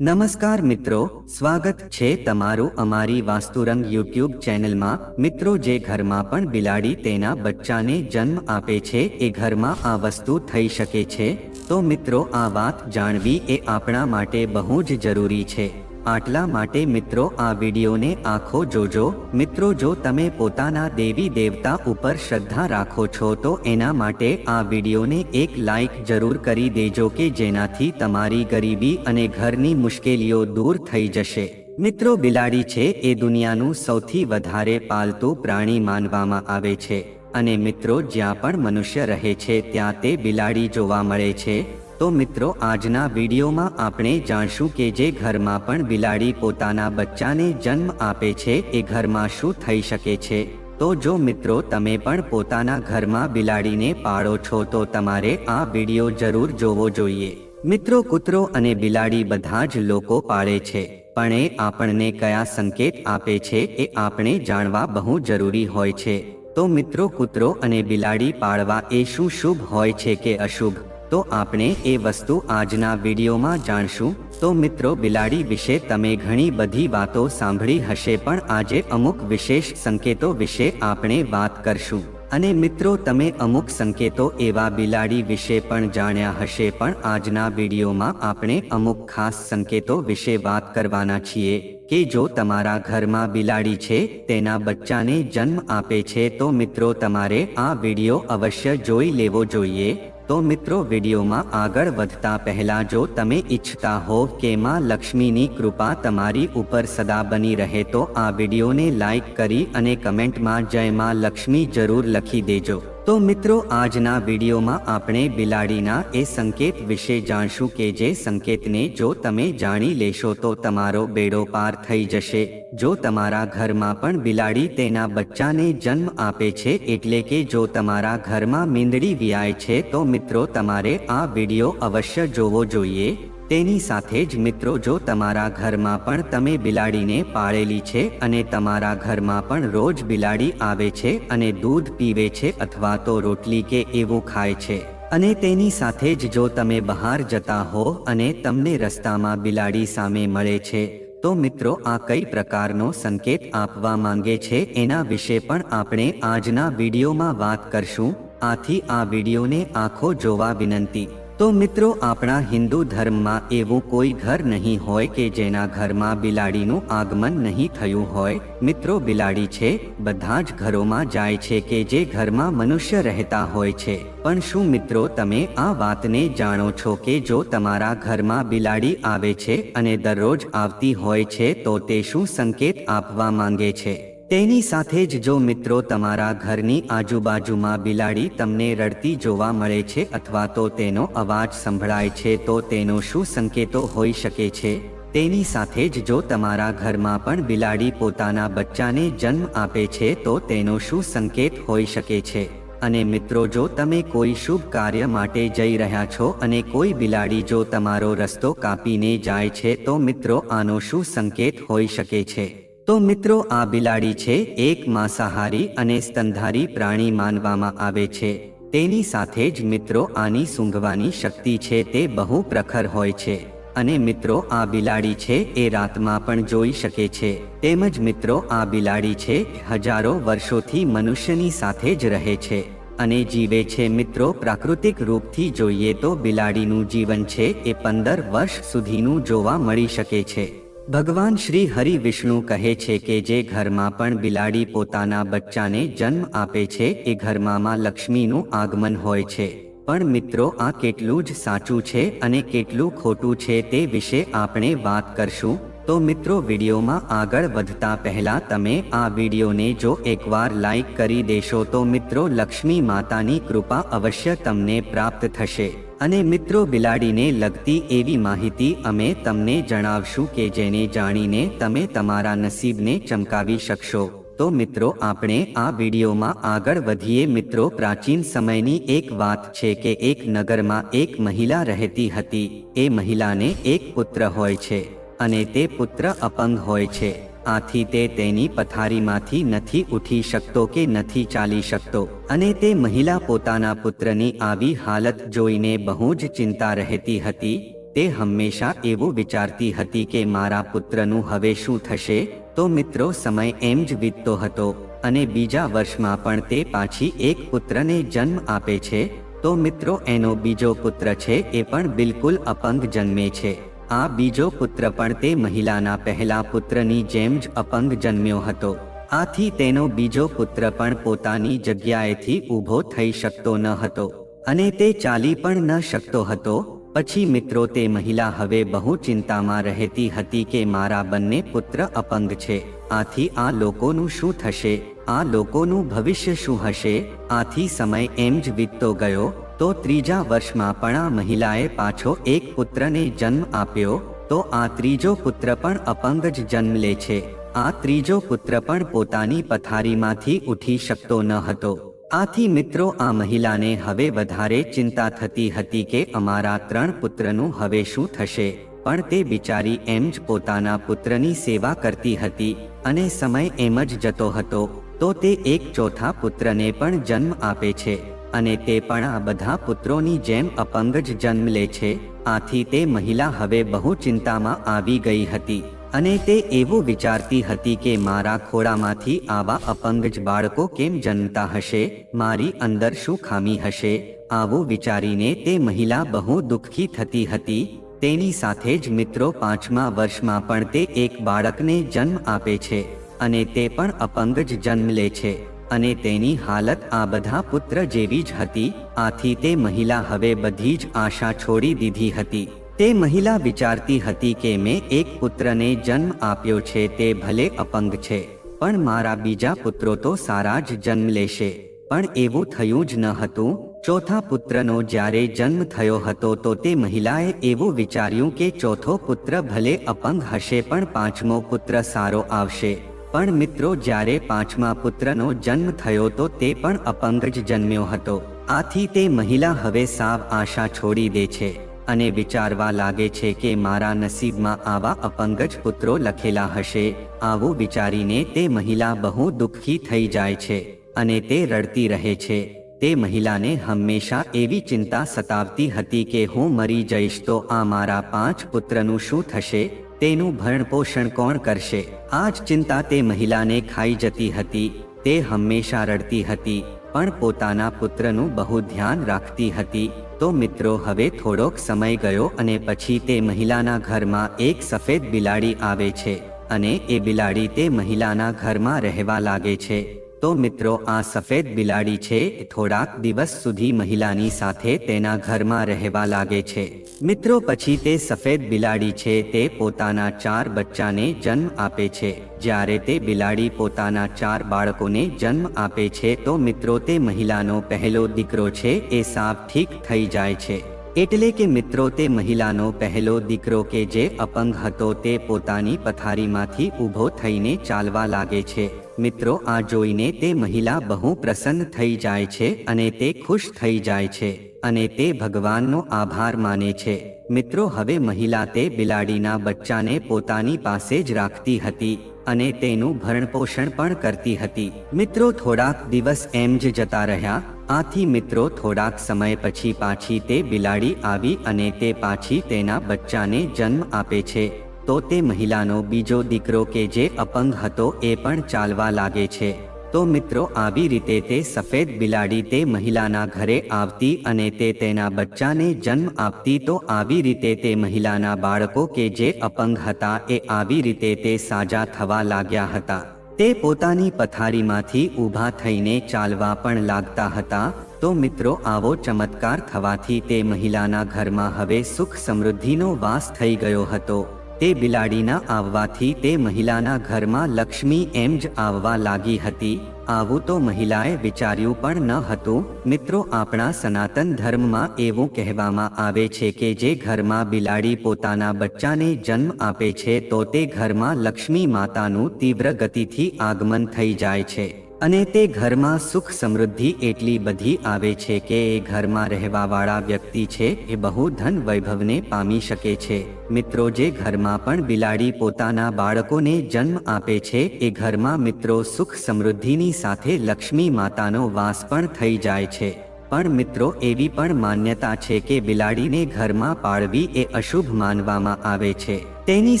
નમસ્કાર મિત્રો, સ્વાગત છે તમારું અમારી વાસ્તુરંગ યુટ્યુબ ચેનલમાં. મિત્રો, જે ઘરમાં પણ બિલાડી તેના બચ્ચાને જન્મ આપે છે, એ ઘરમાં આ વસ્તુ થઈ શકે છે. તો મિત્રો, આ વાત જાણવી એ આપણા માટે બહુ જ જરૂરી છે. આટલા માટે મિત્રો, આ વિડીયોને આખો જોજો. મિત્રો, જો તમે પોતાના દેવી દેવતા ઉપર શ્રદ્ધા રાખો છો, તો એના માટે આ વિડીયોને એક લાઈક જરૂર કરી દેજો કે જેનાથી તમારી ગરીબી અને ઘરની મુશ્કેલીઓ દૂર થઈ જશે. મિત્રો, બિલાડી છે, એ દુનિયાનું સૌથી વધારે પાલતુ પ્રાણી માનવામાં આવે છે. અને મિત્રો, જ્યાં પણ મનુષ્ય રહે છે, ત્યાં તે બિલાડી જોવા મળે છે. તો મિત્રો, આજના વિડીયોમાં આપણે જાણશું કે જે ઘરમાં પણ બિલાડી પોતાના બચ્ચાને જન્મ આપે છે, એ ઘરમાં શું થઈ શકે છે. તો જો મિત્રો, તમે પણ પોતાના ઘરમાં બિલાડીને પાળો છો, તો તમારે આ વીડિયો જરૂર જોવો જોઈએ. મિત્રો, કૂતરો અને બિલાડી બધા જ લોકો પાળે છે, પણ એ આપણને કયા સંકેત આપે છે, એ આપણે જાણવા બહુ જરૂરી હોય છે. તો મિત્રો, કૂતરો અને બિલાડી પાળવા એ શું શુભ હોય છે કે અશુભ? તો આપણે એ વસ્તુ આજના વિડીયોમાં જાણશું. તો મિત્રો, બિલાડી વિશે તમે ઘણી બધી વાતો સાંભળી હશે, પણ આજે અમુક વિશેષ સંકેતો વિશે આપણે વાત કરશું. અને મિત્રો, તમે અમુક સંકેતો એવા બિલાડી વિશે પણ જાણ્યા હશે, પણ આજના વિડીયોમાં આપણે અમુક ખાસ સંકેતો વિશે વાત કરવાના છીએ કે જો તમારા ઘરમાં બિલાડી છે, તેના બચ્ચાને જન્મ આપે છે, તો મિત્રો, તમારે આ વીડિયો અવશ્ય જોઈ લેવો જોઈએ. તો મિત્રો વિડીયોમાં આગળ વધતા પહેલા જો તમે ઈચ્છતા હો કે માં લક્ષ્મીની કૃપા તમારી ઉપર સદા બની રહે તો આ વિડીયોને લાઈક કરી અને કમેન્ટમાં જય માં લક્ષ્મી જરૂર લખી દેજો. તો મિત્રો, આજના વિડીયોમાં આપણે બિલાડીના એ સંકેત વિશે જાણશું કે જે સંકેતને જો તમે જાણી લેશો તો તમારો બેડો પાર થઈ જશે. જો તમારા ઘરમાં પણ બિલાડી તેના બચ્ચાને જન્મ આપે છે એટલે કે જો તમારા ઘરમાં મીંદડી વ્યાય છે તો મિત્રો, તમારે આ વીડિયો અવશ્ય જોવો જોઈએ. તેની સાથે જ મિત્રો જો તમારા ઘરમાં પણ તમે બિલાડીને પાળેલી છે અને તમારા ઘરમાં પણ રોજ બિલાડી આવે છે અને દૂધ પીવે છે અથવા તો રોટલી કે એવું ખાય છે, અને તેની સાથે જ જો તમે બહાર જતા હો અને તમને રસ્તામાં બિલાડી સામે મળે છે, તો મિત્રો આ કઈ પ્રકારનો સંકેત આપવા માંગે છે એના વિશે પણ આપણે આજના વિડીયોમાં વાત કરશું. આથી આ વિડીયોને આખો જોવા વિનંતી. તો મિત્રો, આપણા હિન્દુ ધર્મમાં એવું કોઈ ઘર નહીં હોય કે જેના ઘરમાં બિલાડીનું આગમન નહીં થયું હોય. મિત્રો, બિલાડી છે, બધા જ ઘરોમાં જાય છે કે જે ઘરમાં મનુષ્ય રહેતા હોય છે. પણ શું મિત્રો, તમે આ વાતને જાણો છો કે જો તમારા ઘરમાં બિલાડી આવે છે અને દરરોજ આવતી હોય છે તો તે શું સંકેત આપવા માંગે છે? તેની સાથે જ જો મિત્રો તમારા ઘરની આજુબાજુમાં બિલાડી તમને રડતી જોવા મળે છે અથવા તો તેનો અવાજ સંભળાય છે, તો તેનો શું સંકેતો હોઈ શકે છે? તેની સાથે જ જો તમારા ઘરમાં પણ બિલાડી પોતાના બચ્ચાને જન્મ આપે છે, તો તેનો શું સંકેત હોઈ શકે છે? અને મિત્રો, જો તમે કોઈ શુભ કાર્ય માટે જઈ રહ્યા છો અને કોઈ બિલાડી જો તમારો રસ્તો કાપીને જાય છે, તો મિત્રો, આનો શું સંકેત હોઈ શકે છે? તો મિત્રો, આ બિલાડી છે એક માંસાહારી અને સ્તનધારી પ્રાણી માનવામાં આવે છે. તેની સાથે જ મિત્રો, આની સૂંઘવાની શક્તિ છે તે બહુ પ્રખર હોય છે. અને મિત્રો, આ બિલાડી છે એ રાતમાં પણ જોઈ શકે છે. તેમજ મિત્રો, આ બિલાડી છે હજારો વર્ષોથી મનુષ્યની સાથે જ રહે છે. અને જીવે છે મિત્રો, પ્રાકૃતિક રૂપથી જોઈએ તો બિલાડીનું જીવન છે એ પંદર વર્ષ સુધીનું જોવા મળી શકે છે. ભગવાન શ્રી હરિ વિષ્ણુ કહે છે કે જે ઘરમાં પણ બિલાડી પોતાના બચ્ચાને જન્મ આપે છે, એ ઘરમાં લક્ષ્મીનું આગમન હોય છે. પણ મિત્રો, આ કેટલું જ સાચું છે અને કેટલું ખોટું છે તે વિશે આપણે વાત કરશું. તો મિત્રો, વિડીયોમાં આગળ વધતા પહેલા તમે આ વિડીયોને જો એકવાર લાઈક કરી દેશો તો મિત્રો, લક્ષ્મી માતાની કૃપા અવશ્ય તમને પ્રાપ્ત થશે. અને મિત્રો બિલાડીને લગતી એવી માહિતી અમે તમને જણાવશું કે જેને જાણીને તમે તમારા નસીબને ચમકાવી શકશો. તો મિત્રો, આપણે આ વિડીયોમાં આગળ વધીએ. મિત્રો, પ્રાચીન સમયની એક વાત છે કે એક નગરમાં એક મહિલા રહેતી હતી. એ મહિલાને એક પુત્ર હોય છે અને તે પુત્ર અપંગ હોય છે. આથી તે તેની પથારીમાંથી નથી ઉઠી શકતો કે નથી ચાલી શકતો. અને તે મહિલા પોતાના પુત્રની આવી હાલત જોઈને બહુ જ ચિંતા રહેતી હતી. તે હંમેશા એવું વિચારતી હતી કે મારા પુત્રનું હવે શું થશે? તો મિત્રો, સમય એમ જ વીતતો હતો અને બીજા વર્ષમાં પણ તે પાછી એક પુત્રને જન્મ આપે છે. તો મિત્રો, એનો બીજો પુત્ર છે એ પણ બિલકુલ અપંગ જન્મે છે. આ બીજો પુત્ર પણ તે મહિલાના પહેલા પુત્રની જેમ જ અપંગ જન્મ્યો હતો. આથી તેનો બીજો પુત્ર પણ પોતાની જગ્યાએથી ઊભો થઈ શકતો ન હતો અને તે ચાલી પણ ન શકતો હતો. પછી મિત્રો તે મહિલા હવે બહુ ચિંતામાં રહેતી હતી કે મારા બંને પુત્ર અપંગ છે. આથી આ લોકોનું શું થશે? આ લોકોનું ભવિષ્ય શું હશે? આથી સમય એમ જ વીતતો ગયો. તો ત્રીજા વર્ષમાં પણ આ મહિલાએ પાછો એક પુત્રને જન્મ આપ્યો, તો આ ત્રીજો પુત્ર પણ અપંગ જ જન્મ લે છે. આ ત્રીજો પુત્ર પણ પોતાની પથારીમાંથી ઉઠી શકતો ન હતો. આથી મિત્રો, આ મહિલાને હવે વધારે ચિંતા થતી હતી કે અમારા ત્રણ પુત્રનું હવે શું થશે. પણ તે બિચારી એમ જ પોતાના પુત્રની સેવા કરતી હતી અને સમય એમ જ જતો હતો. તો તે એક ચોથા પુત્રને પણ જન્મ આપે છે. અને તે પણ આ બધા પુત્રોની જેમ અપંગ જ જન્મ લે છે. આથી તે મહિલા હવે બહુ ચિંતામાં આવી ગઈ હતી અને તે એવું વિચારતી હતી કે મારા ખોળામાંથી આવા અપંગ જ બાળકો કેમ જન્મતા હશે? મારી અંદર શું ખામી હશે? આવું વિચારીને તે મહિલા બહુ દુઃખી થતી હતી. તેની સાથે જ મિત્રો પાંચમા વર્ષમાં પણ તે એક બાળકને જન્મ આપે છે અને તે પણ અપંગ જ જન્મ લે છે. અને તેની હાલત આ બધા પુત્ર જેવી જ હતી. આથી તે મહિલા હવે બધી જ આશા છોડી દીધી હતી. તે મહિલા વિચારતી હતી કે મેં એક પુત્રને જન્મ આપ્યો છે તે ભલે અપંગ છે, પણ મારા બીજા પુત્રો તો સારા જ જન્મ લેશે. પણ એવું થયું જ ન હતું. ચોથા પુત્રનો જ્યારે જન્મ થયો હતો તો તે મહિલાએ એવું વિચાર્યું કે ચોથો પુત્ર ભલે અપંગ હશે પણ પાંચમો પુત્ર સારો આવશે. પણ મિત્રો જ્યારે પાંચમા પુત્રનો જન્મ થયો તો તે પણ અપંગ જ જન્મ્યો હતો. આથી તે મહિલા હવે સાવ આશા છોડી દે છે અને વિચારવા લાગે છે કે મારા નસીબમાં આવા અપંગ જ પુત્રો લખેલા હશે. આવું વિચારીને તે મહિલા બહુ દુઃખી થઈ જાય છે અને તે રડતી રહે છે. તે મહિલાને હંમેશા એવી ચિંતા સતાવતી હતી કે હું મરી જઈશ તો આ મારા પાંચ પુત્રનું શું થશે? તેનું ભરણપોષણ કોણ કરશે? આ જ ચિંતા તે મહિલાને ખાઈ જતી હતી, તે હંમેશા રડતી હતી, પણ પોતાના પુત્રનું બહુ ધ્યાન રાખતી હતી. તો મિત્રો, હવે થોડોક સમય ગયો અને પછી તે મહિલાના ઘરમાં એક સફેદ બિલાડી આવે છે અને એ બિલાડી તે મહિલાના ઘરમાં રહેવા લાગે છે. તો મિત્રો, આ સફેદ બિલાડી છે થોડાક દિવસ સુધી મહિલાની સાથે તેના ઘરમાં રહેવા લાગે છે. મિત્રો, પછી તે સફેદ બિલાડી છે, તે પોતાના ચાર બચ્ચાને જન્મ આપે છે. જ્યારે તે બિલાડી પોતાના ચાર બાળકોને જન્મ આપે છે, તો મિત્રો, તે મહિલાનો પહેલો દીકરો છે, એ સાફ ઠીક થઈ જાય છે. એટલે કે મિત્રો, તે મહિલાનો પહેલો દીકરો કે જે અપંગ હતો, તે પોતાની પથારીમાંથી ઊભો થઈને ચાલવા લાગે છે. મિત્રો, આ જોઈને તે મહિલા બહુ પ્રસન્ન થઈ જાય છે અને તે ખુશ થઈ જાય છે અને તે ભગવાનનો આભાર માને છે. મિત્રો, હવે મહિલા તે બિલાડીના બચ્ચાને પોતાની પાસે જ રાખતી હતી અને તેનું ભરણપોષણ પણ કરતી હતી. મિત્રો, થોડાક દિવસ એમ જ જતા રહ્યા. આથી મિત્રો, થોડાક સમય પછી પાછી તે બિલાડી આવી અને તે પાછી તેના બચ્ચાને જન્મ આપે છે. તો તે મહિલાનો બીજો દીકરો કે જે અપંગ હતો એ પણ ચાલવા લાગે છે. તો મિત્રો, આવી રીતે તે સફેદ બિલાડી તે મહિલાના ઘરે આવતી અને તે તેના બચ્ચાને જન્મ આપતી તો આવી રીતે તે મહિલાના બાળકો કે જે અપંગ હતા એ આવી રીતે તે સાજા થવા લાગ્યા હતા. તે પોતાની પથારીમાંથી ઊભા થઈને ચાલવા પણ લાગતા હતા. તો મિત્રો, આવો ચમત્કાર થવાથી તે મહિલાના ઘરમાં હવે સુખ સમૃદ્ધિનો વાસ થઈ ગયો હતો. તે બિલાડીના આવવાથી તે મહિલાના ઘરમાં લક્ષ્મી એમ જ આવવા લાગી હતી. આવું તો મહિલાએ વિચાર્યું પણ ન હતું. મિત્રો, આપણા સનાતન ધર્મમાં એવું કહેવામાં આવે છે કે જે ઘરમાં બિલાડી પોતાના બચ્ચાને જન્મ આપે છે તો તે ઘરમાં લક્ષ્મી માતાનું તીવ્ર ગતિથી આગમન થઈ જાય છે. અને તે ઘરમાં સુખ સમૃદ્ધિ એટલી બધી આવે છે કે એ ઘરમાં રહેવાવાળા વ્યક્તિ છે એ બહુ ધન વૈભવને પામી શકે છે. મિત્રો જે ઘરમાં પણ બિલાડી પોતાના બાળકોને જન્મ આપે છે, એ ઘરમાં મિત્રો સુખ સમૃદ્ધિની સાથે લક્ષ્મી માતાનો વાસ પણ થઈ જાય છે. પણ મિત્રો એવી પણ માન્યતા છે કે બિલાડીને ઘરમાં પાળવી એ અશુભ માનવામાં આવે છે. તેની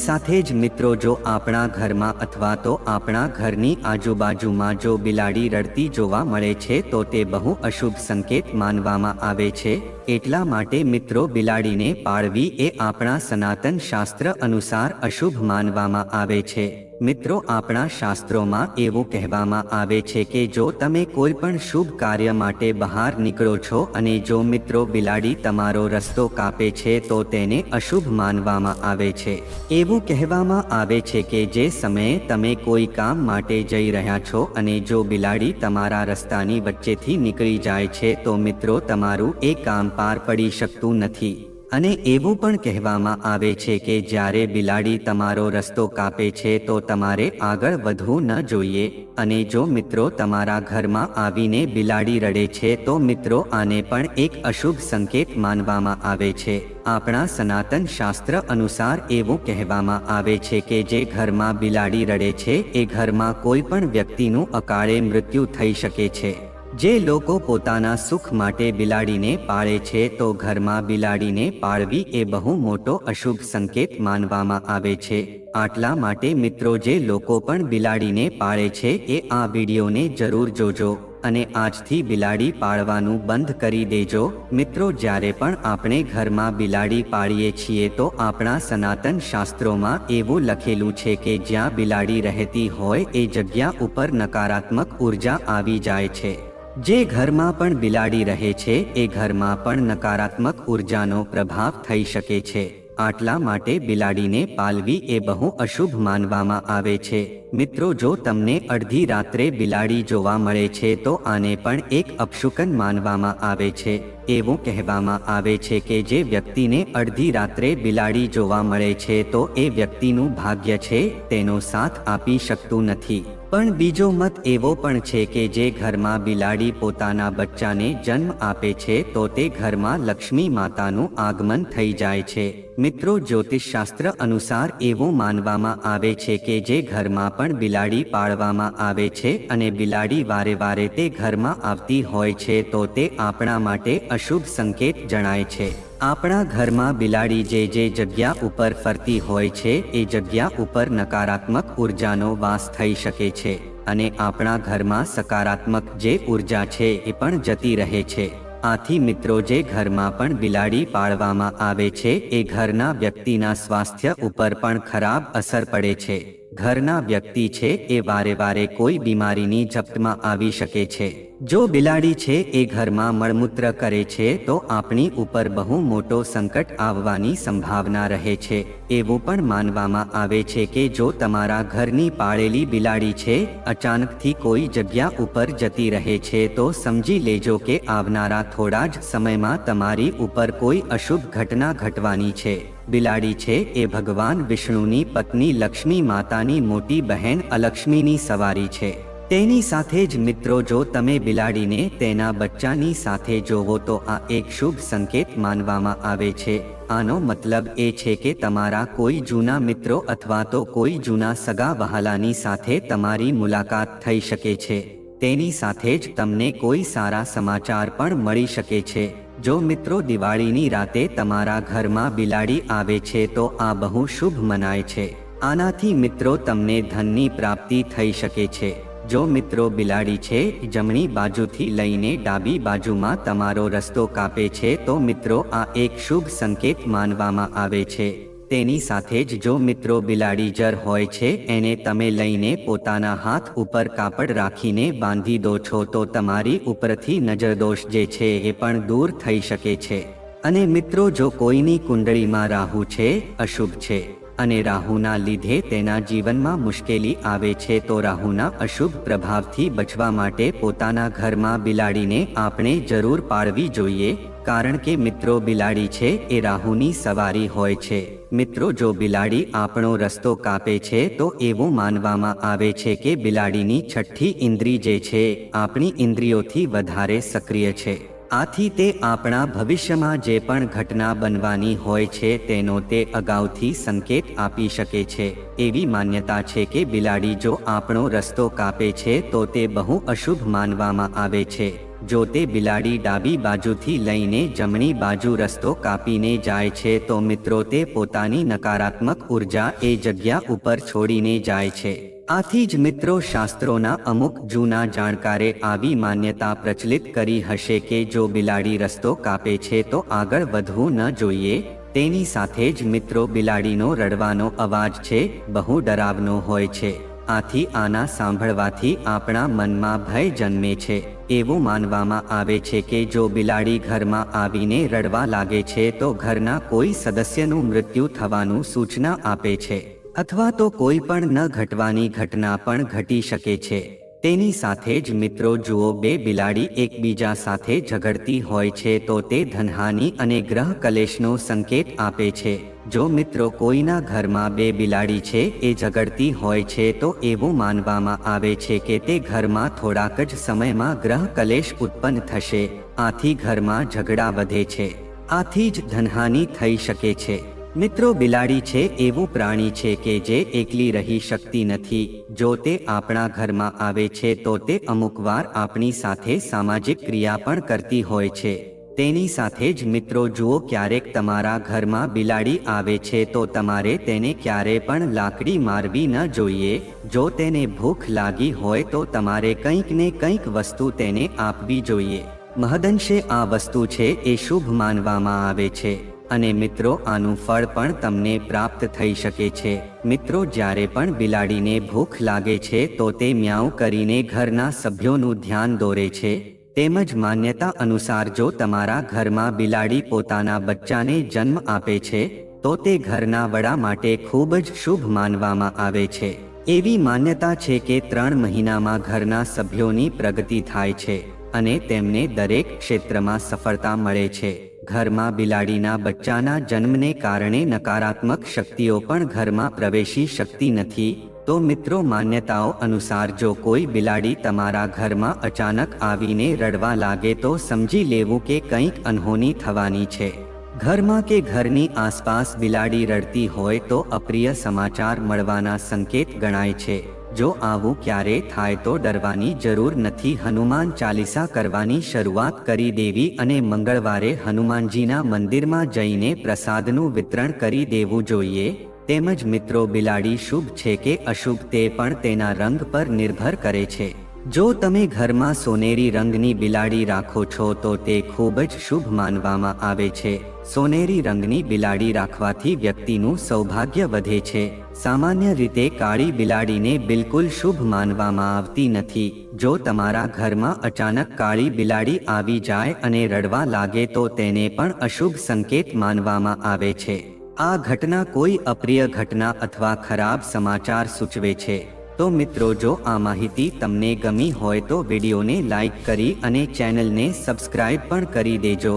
સાથે જ મિત્રો જો આપણા ઘરમાં અથવા તો આપણા ઘરની આજુબાજુમાં જો બિલાડી રડતી જોવા મળે છે તો તે બહુ અશુભ સંકેત માનવામાં આવે છે. એટલા માટે મિત્રો બિલાડીને પાળવી એ આપણા સનાતન શાસ્ત્ર અનુસાર અશુભ માનવામાં આવે છે. મિત્રો આપણા શાસ્ત્રોમાં એવું કહેવામાં આવે છે કે જો તમે કોઈ પણ શુભ કાર્ય માટે બહાર નીકળો છો અને જો મિત્રો બિલાડી તમારો રસ્તો કાપે છે તો તેને અશુભ માનવામાં આવે છે. એવું કહેવામાં આવે છે કે જે સમયે તમે કોઈ કામ માટે જઈ રહ્યા છો અને જો બિલાડી તમારા રસ્તાની વચ્ચેથી નીકળી જાય છે તો મિત્રો તમારું એ કામ પાર પડી શકતું નથી. અને એવું પણ કહેવામાં આવે છે કે જ્યારે બિલાડી તમારો રસ્તો કાપે છે તો તમારે આગળ વધવું ન જોઈએ. અને જો મિત્રો તમારા ઘરમાં આવીને બિલાડી રડે છે તો મિત્રો આને પણ એક અશુભ સંકેત માનવામાં આવે છે. આપણા સનાતન શાસ્ત્ર અનુસાર એવું કહેવામાં આવે છે કે જે ઘરમાં બિલાડી રડે છે એ ઘરમાં કોઈ પણ વ્યક્તિનું અકાળે મૃત્યુ થઈ શકે છે. જે લોકો પોતાના સુખ માટે બિલાડીને પાળે છે તો ઘરમાં બિલાડીને પાળવી એ બહુ મોટો અશુભ સંકેત માનવામાં આવે છે. આટલા માટે મિત્રો જે લોકો પણ બિલાડીને પાળે છે એ આ વિડીયોને જરૂર જોજો અને આજથી બિલાડી પાળવાનું બંધ કરી દેજો. મિત્રો જ્યારે પણ આપણે ઘરમાં બિલાડી પાળીએ છીએ તો આપણા સનાતન શાસ્ત્રોમાં એવું લખેલું છે કે જ્યાં બિલાડી રહેતી હોય એ જગ્યા ઉપર નકારાત્મક ઊર્જા આવી જાય છે. જે ઘરમાં પણ બિલાડી રહે છે, એ ઘરમાં પણ નકારાત્મક ઉર્જાનો પ્રભાવ થઈ શકે છે. આટલા માટે બિલાડીને પાલવી એ બહુ અશુભ માનવામાં આવે છે. મિત્રો, જો તમને અડધી રાત્રે બિલાડી જોવા મળે છે, તો આને પણ એક અપશુકન માનવામાં આવે છે. એવું કહેવામાં આવે છે કે જે વ્યક્તિને અડધી રાત્રે બિલાડી જોવા મળે છે, તો એ વ્યક્તિનું ભાગ્ય છે, તેનો સાથ આપી શકતું નથી. પણ બીજો મત એવો પણ છે કે જે ઘરમાં બિલાડી પોતાના બચ્ચાને જન્મ આપે છે, તો તે ઘરમાં લક્ષ્મી માતાનું આગમન થઈ જાય છે. મિત્રો, જ્યોતિષશાસ્ત્ર અનુસાર એવું માનવામાં આવે છે કે જે ઘરમાં પણ બિલાડી પાળવામાં આવે છે અને બિલાડી વારે વારે તે ઘરમાં આવતી હોય છે, તો તે આપણા માટે અશુભ સંકેત જણાય છે. આપણા ઘરમાં બિલાડી જે જે જગ્યા ઉપર ફરતી હોય છે, એ જગ્યા ઉપર નકારાત્મક ઉર્જાનો વાસ થઈ શકે છે અને આપણા ઘરમાં સકારાત્મક જે ઊર્જા છે, એ પણ જતી રહે છે. આથી મિત્રો, જે ઘરમાં પણ બિલાડી પાળવામાં આવે છે, એ ઘરના વ્યક્તિના સ્વાસ્થ્ય ઉપર પણ ખરાબ અસર પડે છે. ઘરના વ્યક્તિ છે, એ વારે વારે કોઈ બીમારીની જપ્તમાં આવી શકે છે. જો બિલાડી છે એ ઘરમાં મળમૂત્ર કરે છે, તો આપણી ઉપર બહુ મોટો સંકટ આવવાની સંભાવના રહે છે. એવું પણ માનવામાં આવે છે કે જો તમારા ઘરની પાળેલી બિલાડી છે, અચાનકથી કોઈ જગ્યા ઉપર જતી રહે છે, તો સમજી લેજો કે આવનારા થોડા જ સમયમાં તમારી ઉપર કોઈ અશુભ ઘટના ઘટવાની છે. બિલાડી છે એ ભગવાન વિષ્ણુની પત્ની લક્ષ્મી માતાની મોટી બહેન અલક્ષ્મીની સવારી છે. તેની સાથે જ મિત્રો જો તમે બિલાડીને તેના બચ્ચાની સાથે જોવો તો આ એક શુભ સંકેત માનવામાં આવે છે. આનો મતલબ એ છે કે તમારા કોઈ જૂના મિત્રો અથવા તો કોઈ જૂના સગા વહાલાની સાથે તમારી મુલાકાત થઈ શકે છે. તેની સાથે જ તમને કોઈ સારા સમાચાર પણ મળી શકે છે. જો મિત્રો દિવાળીની રાતે તમારા ઘરમાં બિલાડી આવે છે તો આ બહુ શુભ મનાય છે. આનાથી મિત્રો તમને ધનની પ્રાપ્તિ થઈ શકે છે. જો મિત્રો બિલાડી છે, જમણી બાજુથી લઈને ડાબી બાજુમાં તમારો રસ્તો કાપે છે, તો મિત્રો આ એક શુભ સંકેત માનવામાં આવે છે. તેની સાથે જ જો મિત્રો બિલાડી જર હોય છે, એને તમે લઈને પોતાના હાથ ઉપર કાપડ રાખીને બાંધી દો છો, તો તમારી ઉપરથી નજરદોષ જે છે, એ પણ દૂર થઈ શકે છે. અને મિત્રો જો કોઈની કુંડળીમાં રાહુ છે, અશુભ છે. અને રાહુના લીધે તેના જીવનમાં મુશ્કેલી આવે છે તો રાહુના અશુભ પ્રભાવથી બચવા માટે પોતાના ઘરમાં બિલાડીને આપણે જરૂર પાળવી જોઈએ, કારણ કે મિત્રો બિલાડી છે એ રાહુની સવારી હોય છે. મિત્રો જો બિલાડી આપણો રસ્તો કાપે છે તો એવું માનવામાં આવે છે કે બિલાડીની છઠ્ઠી ઇન્દ્રી જે છે, આપણી ઇન્દ્રિયોથી વધારે સક્રિય છે. આથી તે આપણા ભવિષ્યમાં જે પણ ઘટના બનવાની હોય છે તેનો તે અગાઉથી સંકેત આપી શકે છે. એવી માન્યતા છે કે બિલાડી જો આપણો રસ્તો કાપે છે તો તે બહુ અશુભ માનવામાં આવે છે. જો તે બિલાડી ડાબી બાજુથી લઈને જમણી બાજુ રસ્તો કાપીને જાય છે તો મિત્રો તે પોતાની નકારાત્મક ઊર્જા એ જગ્યા ઉપર છોડીને જાય છે. આથી જ મિત્રો શાસ્ત્રોના અમુક જૂના જાણકારે આવી માન્યતા પ્રચલિત કરી હશે કે જો બિલાડી રસ્તો કાપે છે તો આગળ વધવું ન જોઈએ. તેની સાથે જ મિત્રો બિલાડીનો રડવાનો અવાજ છે, બહુ ડરાવનો હોય છે. આથી આના સાંભળવાથી આપણા મનમાં ભય જન્મે છે. એવું માનવામાં આવે છે કે જો બિલાડી ઘરમાં આવીને રડવા લાગે છે તો ઘરના કોઈ સદસ્યનું મૃત્યુ થવાનું સૂચના આપે છે. અથવા તો કોઈ પણ ન ઘટવાની ઘટના પણ ઘટી શકે છે. તેની સાથે જ મિત્રો જુઓ, બે બિલાડી એકબીજા સાથે ઝઘડતી હોય છે તો તે ધનહાનિ અને ગ્રહ કલેશનો સંકેત આપે છે. જો મિત્રો કોઈના ઘરમાં બે બિલાડી છે, એ ઝઘડતી હોય છે તો એવું માનવામાં આવે છે કે તે ઘરમાં થોડાક જ સમયમાં ગ્રહ કલેશ ઉત્પન્ન થશે. આથી ઘરમાં ઝઘડા વધે છે. આથી જ ધનહાનિ થઈ શકે છે. મિત્રો, બિલાડી છે એવું પ્રાણી છે કે જે એકલી રહી શકતી નથી. જો તે આપણા ઘરમાં આવે છે, તો તે અમુકવાર આપણી સાથે સામાજિક ક્રિયા પણ કરતી હોય છે. તેની સાથે જ મિત્રો, જુઓ ક્યારેક તમારા ઘરમાં બિલાડી આવે છે, તો તમારે તેને ક્યારે પણ લાકડી મારવી ન જોઈએ. જો તેને ભૂખ લાગી હોય, તો તમારે કંઈક ને કંઈક વસ્તુ તેને આપવી જોઈએ. મહદંશે આ વસ્તુ છે એ શુભ માનવામાં આવે છે. અને મિત્રો, આનું ફળ પણ તમને પ્રાપ્ત થઈ શકે છે. મિત્રો, જ્યારે પણ બિલાડીને ભૂખ લાગે છે, તો તે મ્યાઉ કરીને ઘરના સભ્યોનું ધ્યાન દોરે છે. તેમજ માન્યતા અનુસાર જો તમારા ઘરમાં બિલાડી પોતાના બચ્ચાને જન્મ આપે છે, તો તે ઘરના વડા માટે ખૂબ જ શુભ માનવામાં આવે છે. એવી માન્યતા છે કે ત્રણ મહિનામાં ઘરના સભ્યોની પ્રગતિ થાય છે, અને તેમને દરેક ક્ષેત્રમાં સફળતા મળે છે. ઘરમાં બિલાડીના બચ્ચાના જન્મને કારણે નકારાત્મક શક્તિઓ પણ ઘરમાં પ્રવેશી શકતી નથી. તો મિત્રો, માન્યતાઓ અનુસાર જો કોઈ બિલાડી તમારા ઘરમાં અચાનક આવીને રડવા લાગે તો સમજી લેવું કે કંઈક અનહોની થવાની છે. ઘરમાં કે ઘરની આસપાસ બિલાડી રડતી હોય તો અપ્રિય સમાચાર મળવાના સંકેત ગણાય છે. જો આવું ક્યારે થાય તો ડરવાની જરૂર નથી. હનુમાન ચાલીસા કરવાની શરૂઆત કરી દેવી અને મંગળવારે હનુમાનજીના મંદિરમાં જઈને પ્રસાદનું વિતરણ કરી દેવું જોઈએ. તેમજ મિત્રો બિલાડી શુભ છે કે અશુભ તે પણ તેના રંગ પર નિર્ભર કરે છે. જો તમે ઘરમાં સોનેરી રંગની બિલાડી રાખો છો તો તે ખૂબ જ શુભ માનવામાં આવે છે. સોનેરી રંગની બિલાડી રાખવાથી વ્યક્તિનું સૌભાગ્ય વધે છે. સામાન્ય રીતે કાળી બિલાડીને બિલકુલ શુભ માનવામાં આવતી નથી. જો તમારા ઘરમાં અચાનક કાળી બિલાડી આવી જાય અને રડવા લાગે તો તેને પણ અશુભ સંકેત માનવામાં આવે છે. આ ઘટના કોઈ અપ્રિય ઘટના અથવા ખરાબ સમાચાર સૂચવે છે. તો મિત્રો, જો આ માહિતી તમને ગમી હોય તો વિડીયોને લાઈક કરી અને ચેનલને સબસ્ક્રાઇબ પણ કરી દેજો.